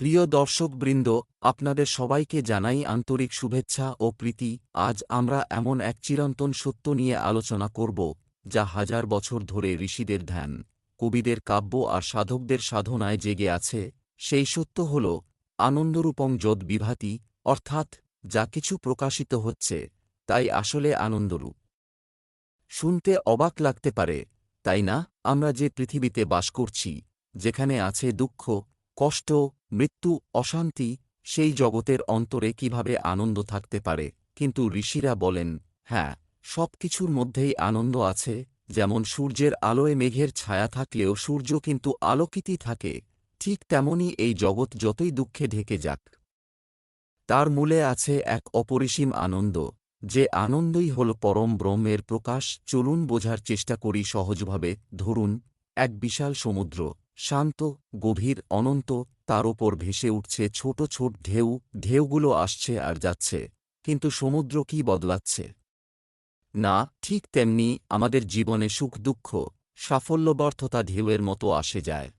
প্রিয় দর্শকবৃন্দ, আপনাদের সবাইকে জানাই আন্তরিক শুভেচ্ছা ও প্রীতি। আজ আমরা এমন এক চিরন্তন সত্য নিয়ে আলোচনা করব, যা হাজার বছর ধরে ঋষিদের ধ্যান, কবিদের কাব্য আর সাধকদের সাধনায় জেগে আছে। সেই সত্য হল, আনন্দরূপং যদ বিভাতি, অর্থাৎ যা কিছু প্রকাশিত হচ্ছে, তাই আসলে আনন্দরূপ। শুনতে অবাক লাগতে পারে, তাই না? আমরা যে পৃথিবীতে বাস করছি, যেখানে আছে দুঃখ কষ্ট, মৃত্যু, অশান্তি সেই জগতের অন্তরে কীভাবে আনন্দ থাকতে পারে? কিন্তু ঋষিরা বলেন হ্যাঁ সব কিছুর মধ্যেই আনন্দ আছে। যেমন সূর্যের আলোয় মেঘের ছায়া থাকলেও সূর্য কিন্তু আলোকিতই থাকে। ঠিক তেমনি এই জগৎ যতই দুঃখে ঢেকে যাক। তার মূলে আছে এক অপরিসীম আনন্দ। যে আনন্দই হল পরম ব্রহ্মের প্রকাশ, চলুন বোঝার চেষ্টা করি সহজভাবে। ধরুন, এক বিশাল সমুদ্র। শান্ত, গভীর, অনন্ত, তার ওপর ভেসে উঠছে ছোট ছোট ঢেউ, ঢেউগুলো আসছে আর যাচ্ছে, কিন্তু সমুদ্র কি বদলাচ্ছে? না, ঠিক তেমনি আমাদের জীবনে সুখ, দুঃখ সাফল্য ব্যর্থতা ঢেউয়ের মতো আসে যায়।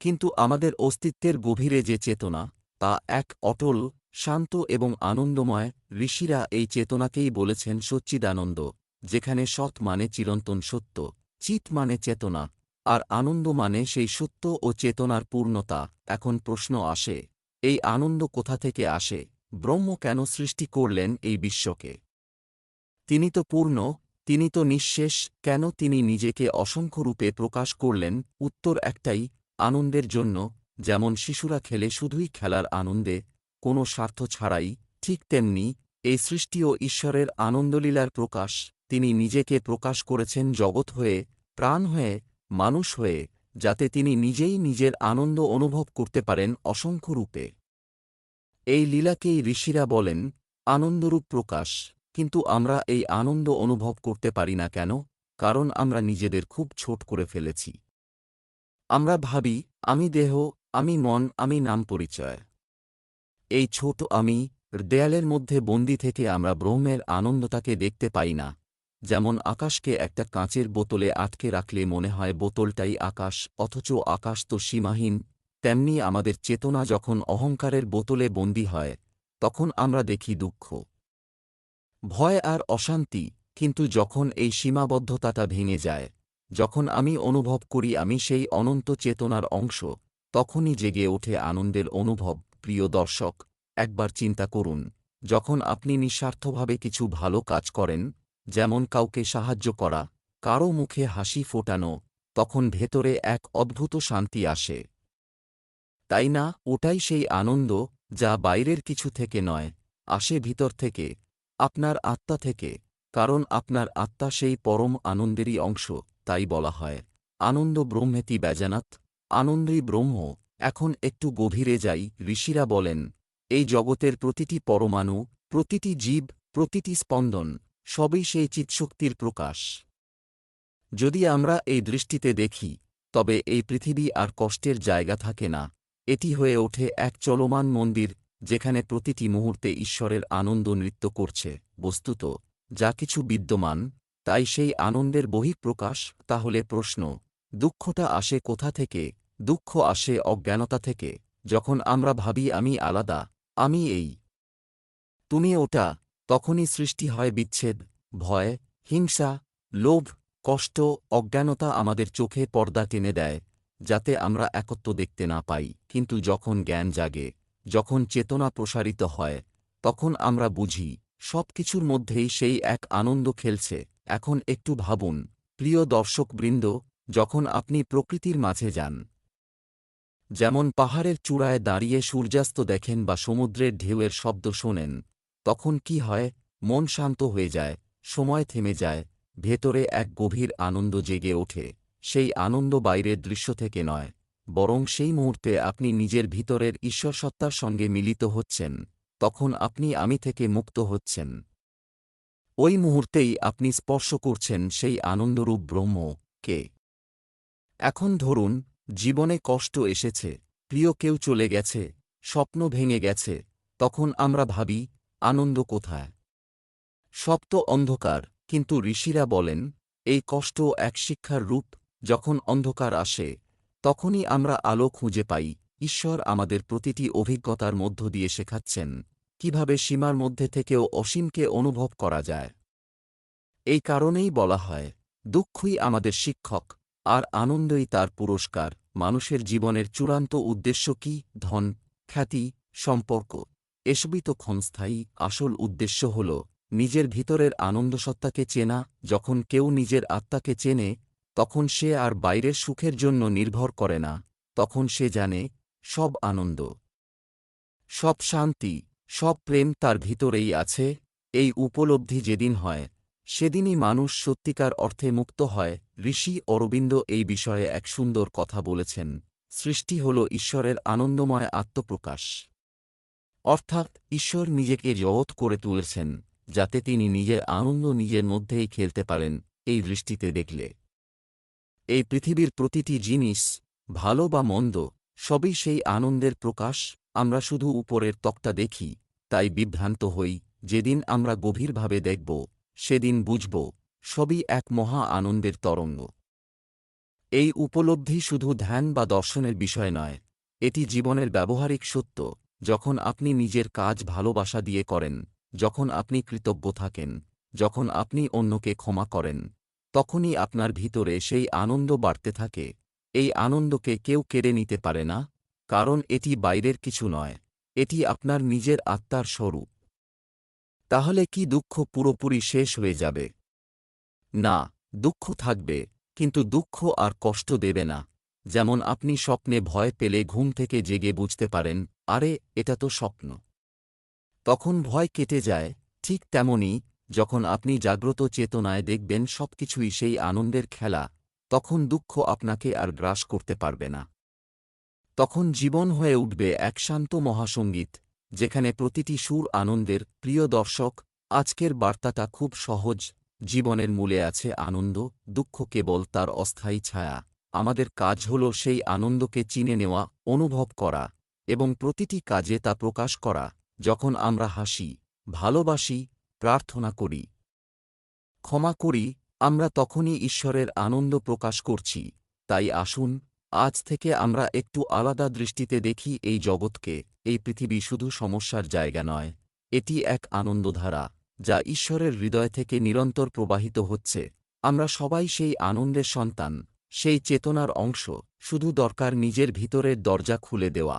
কিন্তু আমাদের অস্তিত্বের গভীরে যে চেতনা, তা এক অটল, শান্ত এবং আনন্দময়, ঋষিরা এই চেতনাকেই বলেছেন সচ্চিদানন্দ, যেখানে সৎ মানে চিরন্তন সত্য, চিত মানে চেতনা। আর আনন্দ মানে সেই সত্য ও চেতনার পূর্ণতা। এখন প্রশ্ন আসে, এই আনন্দ কোথা থেকে আসে? ব্রহ্ম কেন সৃষ্টি করলেন এই বিশ্বকে? তিনি তো পূর্ণ, তিনি তো নিঃশেষ, কেন তিনি নিজেকে অসংখ্য রূপে প্রকাশ করলেন? উত্তর একটাই, আনন্দের জন্য, যেমন শিশুরা খেলে শুধুই খেলার আনন্দে, কোনো স্বার্থ ছাড়াই, ঠিক তেমনি, এই সৃষ্টি ও ঈশ্বরের আনন্দলীলার প্রকাশ, তিনি নিজেকে প্রকাশ করেছেন জগৎ হয়ে, প্রাণ হয়ে মানুষ হয়ে, যাতে তিনি নিজেই নিজের আনন্দ অনুভব করতে পারেন অসংখ্য রূপে। এই লীলাকেই ঋষিরা বলেন, আনন্দরূপ প্রকাশ। কিন্তু আমরা এই আনন্দ অনুভব করতে পারি না কেন? কারণ আমরা নিজেদের খুব ছোট করে ফেলেছি। আমরা ভাবি, আমি দেহ, আমি মন, আমি নাম পরিচয়। এই ছোট আমি, দেয়ালের মধ্যে বন্দি থেকে আমরা ব্রহ্মের আনন্দটাকে দেখতে পাই না। যেমন আকাশকে একটা কাঁচের বোতলে আটকে রাখলে মনে হয় বোতলটাই আকাশ, অথচ আকাশ তো সীমাহীন, তেমনি আমাদের চেতনা যখন অহংকারের বোতলে বন্দী হয়, তখন আমরা দেখি দুঃখ। ভয় আর অশান্তি, কিন্তু যখন এই সীমাবদ্ধতাটা ভেঙে যায়, যখন আমি অনুভব করি আমি সেই অনন্ত চেতনার অংশ, তখনই জেগে ওঠে আনন্দের অনুভব, প্রিয় দর্শক, একবার চিন্তা করুন, যখন আপনি নিঃস্বার্থভাবে কিছু ভালো কাজ করেন যেমন কাউকে সাহায্য করা কারও মুখে হাসি ফোটানো, তখন ভেতরে এক অদ্ভুত শান্তি আসে। তাই না? ওটাই সেই আনন্দ যা বাইরের কিছু থেকে নয়, আসে ভিতর থেকে, আপনার আত্মা থেকে, কারণ আপনার আত্মা সেই পরম আনন্দেরই অংশ, তাই বলা হয়। আনন্দ ব্রহ্মেতি বেজানাত আনন্দই ব্রহ্ম, এখন একটু গভীরে যাই, ঋষিরা বলেন, এই জগতের প্রতিটি পরমাণু, প্রতিটি জীব, প্রতিটি স্পন্দন সবই সেই চিৎশক্তির প্রকাশ। যদি আমরা এই দৃষ্টিতে দেখি, তবে এই পৃথিবী আর কষ্টের জায়গা থাকে না। এটি হয়ে ওঠে এক চলমান মন্দির, যেখানে প্রতিটি মুহূর্তে ঈশ্বরের আনন্দ নৃত্য করছে। বস্তুত, যা কিছু বিদ্যমান, তাই সেই আনন্দের বহিঃপ্রকাশ, তাহলে প্রশ্ন, দুঃখটা আসে কোথা থেকে? দুঃখ আসে অজ্ঞানতা থেকে। যখন আমরা ভাবি আমি আলাদা, আমি এই। তুমি ওটা তখনই সৃষ্টি হয় বিচ্ছেদ, ভয়, হিংসা, লোভ, কষ্ট, অজ্ঞানতা আমাদের চোখে পর্দা টেনে দেয়, যাতে আমরা একত্ব দেখতে না পাই। কিন্তু যখন জ্ঞান জাগে, যখন চেতনা প্রসারিত হয়, তখন আমরা বুঝি সব কিছুর মধ্যেই সেই এক আনন্দ খেলছে। এখন একটু ভাবুন, প্রিয় দর্শকবৃন্দ, যখন আপনি প্রকৃতির মাঝে যান, যেমন পাহাড়ের চূড়ায় দাঁড়িয়ে সূর্যাস্ত দেখেন বা সমুদ্রের ঢেউয়ের শব্দ শোনেন তখন কি হয়, মন শান্ত হয়ে যায়, সময় থেমে যায়, ভেতরে এক গভীর আনন্দ জেগে ওঠে। সেই আনন্দ বাইরের দৃশ্য থেকে নয়, বরং সেই মুহূর্তে আপনি নিজের ভিতরের ঈশ্বরসত্তার সঙ্গে মিলিত হচ্ছেন, তখন আপনি আমি থেকে মুক্ত হচ্ছেন। ওই মুহূর্তেই আপনি স্পর্শ করছেন সেই আনন্দরূপ ব্রহ্ম, কে? এখন ধরুন, জীবনে কষ্ট এসেছে, প্রিয় কেউ চলে গেছে, স্বপ্ন ভেঙে গেছে, তখন আমরা ভাবি আনন্দ কোথায়? সব তো অন্ধকার, কিন্তু ঋষিরা বলেন, এই কষ্ট এক শিক্ষার রূপ, যখন অন্ধকার আসে, তখনই আমরা আলো খুঁজে পাই, ঈশ্বর আমাদের প্রতিটি অভিজ্ঞতার মধ্য দিয়ে শেখাচ্ছেন, কীভাবে সীমার মধ্যে থেকেও অসীমকে অনুভব করা যায়। এই কারণেই বলা হয়, দুঃখই আমাদের শিক্ষক, আর আনন্দই তার পুরস্কার, মানুষের জীবনের চূড়ান্ত উদ্দেশ্য কি, ধন, খ্যাতি, সম্পর্ক। এসবই তো ক্ষণস্থায়ী, আসল উদ্দেশ্য হল নিজের ভিতরের আনন্দসত্তাকে চেনা, যখন কেউ নিজের আত্মাকে চেনে, তখন সে আর বাইরের সুখের জন্য নির্ভর করে না, তখন সে জানে, সব আনন্দ, সব শান্তি, সব প্রেম তার ভিতরেই আছে, এই উপলব্ধি যেদিন হয়, সেদিনই মানুষ সত্যিকার অর্থে মুক্ত হয়, ঋষি অরবিন্দ এই বিষয়ে এক সুন্দর কথা বলেছেন, সৃষ্টি হল ঈশ্বরের আনন্দময় আত্মপ্রকাশ। অর্থাৎ ঈশ্বর নিজেকে জগৎ করে তুলেছেন, যাতে তিনি নিজের আনন্দ নিজের মধ্যেই খেলতে পারেন, এই দৃষ্টিতে দেখলে। এই পৃথিবীর প্রতিটি জিনিস, ভালো বা মন্দ, সবই সেই আনন্দের প্রকাশ, আমরা শুধু উপরের তকটা দেখি, তাই বিভ্রান্ত হই, যেদিন আমরা গভীরভাবে দেখব, সেদিন বুঝব, সবই এক মহা আনন্দের তরঙ্গ। এই উপলব্ধি শুধু ধ্যান বা দর্শনের বিষয় নয়, এটি জীবনের ব্যবহারিক সত্য। যখন আপনি নিজের কাজ ভালোবাসা দিয়ে করেন, যখন আপনি কৃতজ্ঞ থাকেন, যখন আপনি অন্যকে ক্ষমা করেন, তখনই আপনার ভিতরে সেই আনন্দ বাড়তে থাকে। এই আনন্দকে কেউ কেড়ে নিতে পারে না, কারণ এটি বাইরের কিছু নয়, এটি আপনার নিজের আত্মার স্বরূপ। তাহলে কি দুঃখ পুরোপুরি শেষ হয়ে যাবে? না, দুঃখ থাকবে, কিন্তু দুঃখ আর কষ্ট দেবে না। যেমন আপনি স্বপ্নে ভয় পেলে ঘুম থেকে জেগে বুঝতে পারেন আরে, এটা তো স্বপ্ন। তখন ভয় কেটে যায়, ঠিক তেমনি যখন আপনি জাগ্রত চেতনায় দেখবেন সবকিছুই সেই আনন্দের খেলা, তখন দুঃখ আপনাকে আর গ্রাস করতে পারবে না। তখন জীবন হয়ে উঠবে এক শান্ত মহাসঙ্গীত যেখানে প্রতিটি সুর আনন্দের, প্রিয় দর্শক, আজকের বার্তাটা খুব সহজ, জীবনের মূলে আছে আনন্দ, দুঃখ কেবল তার অস্থায়ী ছায়া, আমাদের কাজ হল সেই আনন্দকে চিনে নেওয়া, অনুভব করা। এবং প্রতিটি কাজে তা প্রকাশ করা, যখন আমরা হাসি, ভালোবাসি, প্রার্থনা করি। ক্ষমা করি, আমরা তখনই ঈশ্বরের আনন্দ প্রকাশ করছি। তাই আসুন, আজ থেকে আমরা একটু আলাদা দৃষ্টিতে দেখি এই জগৎকে, এই পৃথিবী শুধু সমস্যার জায়গা নয়, এটি এক আনন্দধারা, যা ঈশ্বরের হৃদয় থেকে নিরন্তর প্রবাহিত হচ্ছে। আমরা সবাই সেই আনন্দের সন্তান, সেই চেতনার অংশ, শুধু দরকার নিজের ভিতরের দরজা খুলে দেওয়া।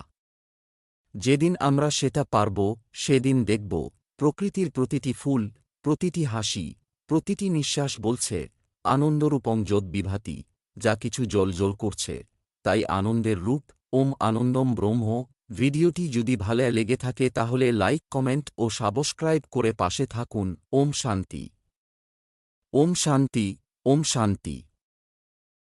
যেদিন আমরা সেটা পারব, সেদিন দেখব। প্রকৃতির প্রতিটি ফুল, প্রতিটি হাসি, প্রতিটি নিঃশ্বাস বলছে, আনন্দরূপং যোদ বিভাতি, যা কিছু জলজল করছে। তাই আনন্দের রূপ, ওম আনন্দম ব্রহ্ম, ভিডিওটি যদি ভালো লেগে থাকে তাহলে লাইক, কমেন্ট ও সাবস্ক্রাইব করে পাশে থাকুন। ওম শান্তি। ওম শান্তি। ওম শান্তি।